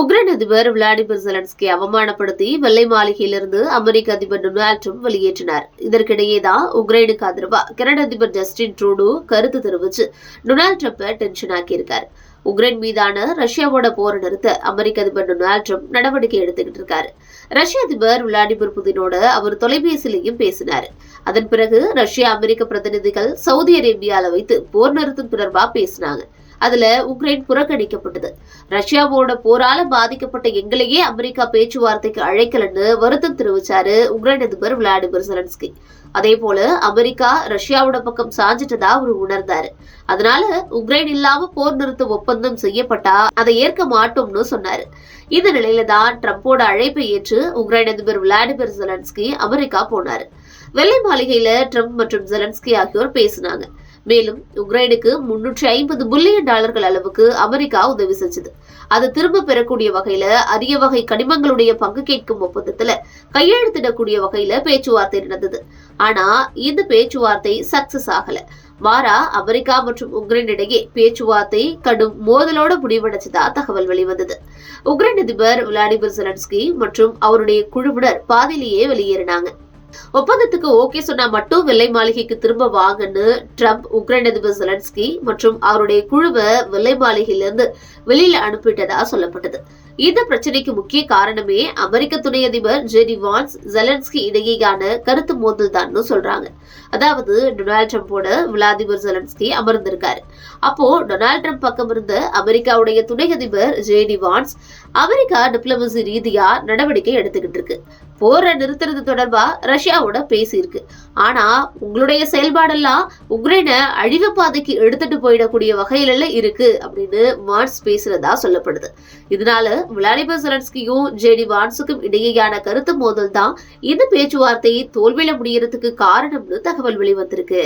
Ukraine அதிபர் Vladimir Zelensky அவமானப்படுத்தி வெள்ளை மாளிகையிலிருந்து அமெரிக்க அதிபர் டொனால்ட் ட்ரம்ப் வெளியேற்றினார். இதற்கிடையேதான் உக்ரைனுக்கு ஆதரவா கனடா அதிபர் ஜஸ்டின் ட்ரூடோ கருத்து தெரிவிச்சு டொனால்ட் ட்ரம்ப்பை டென்ஷன் ஆக்கியிருக்காரு. உக்ரைன் மீதான ரஷ்யாவோட போரை நிறுத்த அமெரிக்க அதிபர் டொனால்ட் ட்ரம்ப் நடவடிக்கை எடுத்துக்கிட்டு இருக்காரு. ரஷ்ய அதிபர் விளாடிமிர் புதினோட அவர் தொலைபேசியிலையும் பேசினார். அதன் பிறகு ரஷ்யா அமெரிக்க பிரதிநிதிகள் சவுதி அரேபியாவில் வைத்து போர் நிறுத்தம் தொடர்பாக பேசினாங்க. அதுல உக்ரைன் புறக்கணிக்கப்பட்டது. ரஷ்யாவோட போரால பாதிக்கப்பட்ட எங்களையே அமெரிக்கா பேச்சுவார்த்தைக்கு அழைக்கலன்னு வருத்தம் தெரிவிச்சாரு உக்ரைன் அதிபர் விளாடிமிர் செலன்ஸ்கி. அதே போல அமெரிக்கா ரஷ்யாவோட பக்கம் சாஞ்சிட்டதா அவர் உணர்ந்தாரு. அதனால உக்ரைன் இல்லாம போர் நிறுத்த ஒப்பந்தம் செய்யப்பட்டா அதை ஏற்க மாட்டோம்னு சொன்னாரு. இந்த நிலையில தான் ட்ரம்போட அழைப்பை ஏற்று உக்ரைன் அதிபர் விளாடிமிர் செலன்ஸ்கி அமெரிக்கா போனாரு. வெள்ளை மாளிகையில ட்ரம்ப் மற்றும் ஜெலன்ஸ்கி ஆகியோர் பேசினாங்க. மேலும் உக்ரைனுக்கு முன்னூற்றி ஐம்பது பில்லியன் டாலர்கள் அளவுக்கு அமெரிக்கா உதவி செஞ்சது. அது திரும்ப பெறக்கூடிய வகையில அரிய வகை கனிமங்களுடைய பங்கு கேட்கும் ஒப்பந்தத்துல கையெழுத்திடக்கூடிய வகையில பேச்சுவார்த்தை நடந்தது. ஆனா இந்த பேச்சுவார்த்தை சக்சஸ் ஆகல. மாறா அமெரிக்கா மற்றும் உக்ரைன் இடையே பேச்சுவார்த்தை கடும் மோதலோட முடிவடைச்சதா தகவல் வெளிவந்தது. உக்ரைன் அதிபர் விளாடிமிர் ஜெலன்ஸ்கி மற்றும் அவருடைய குழுவினர் பாதியிலேயே வெளியேறினாங்க. ஒப்பந்தத்துக்கு ஓகே சொன்னா மட்டும் வெள்ளை மாளிகைக்கு திரும்ப வாங்கன்னு ட்ரம்ப் உக்ரைன் அதிபர் ஜெலன்ஸ்கி மற்றும் அவருடைய குழுவை வெள்ளை மாளிகையிலிருந்து வெளியில அனுப்பிட்டதா சொல்லப்பட்டது. இந்த பிரச்சனைக்கு முக்கிய காரணமே அமெரிக்க துணை அதிபர் ஜெடி வான்ஸ் ஜெலன்ஸ்கி இடையேயான கருத்து மோதல் தான் சொல்றாங்க. அதாவது டொனால்ட் ட்ரம்போட விளாதிபர் ஜெலன்ஸ்கி அமர்ந்திருக்காரு. அப்போ டொனால்ட் ட்ரம்ப் பக்கம் இருந்த அமெரிக்காவுடைய துணை அதிபர் ஜேடி வான்ஸ் அமெரிக்கா டிப்ளமசி ரீதியா நடவடிக்கை எடுத்துக்கிட்டு இருக்கு. போரை நிறுத்துறது தொடர்பா ரஷ்யாவோட பேசியிருக்கு ஆனா உங்களுடைய செயல்பாடெல்லாம் உக்ரைனை அழிவு பாதைக்கு எடுத்துட்டு போயிடக்கூடிய வகையில இருக்கு அப்படின்னு மார்ஸ் பேசுறதா சொல்லப்படுது. இதனால விளாடிமிர் செலன்ஸ்கியும் ஜேடி வான்ஸுக்கும் இடையேயான கருத்து மோதல் தான் இந்த பேச்சுவார்த்தையை தோல்வியில முடியறதுக்கு காரணம்னு தகவல் வெளிவந்திருக்கு.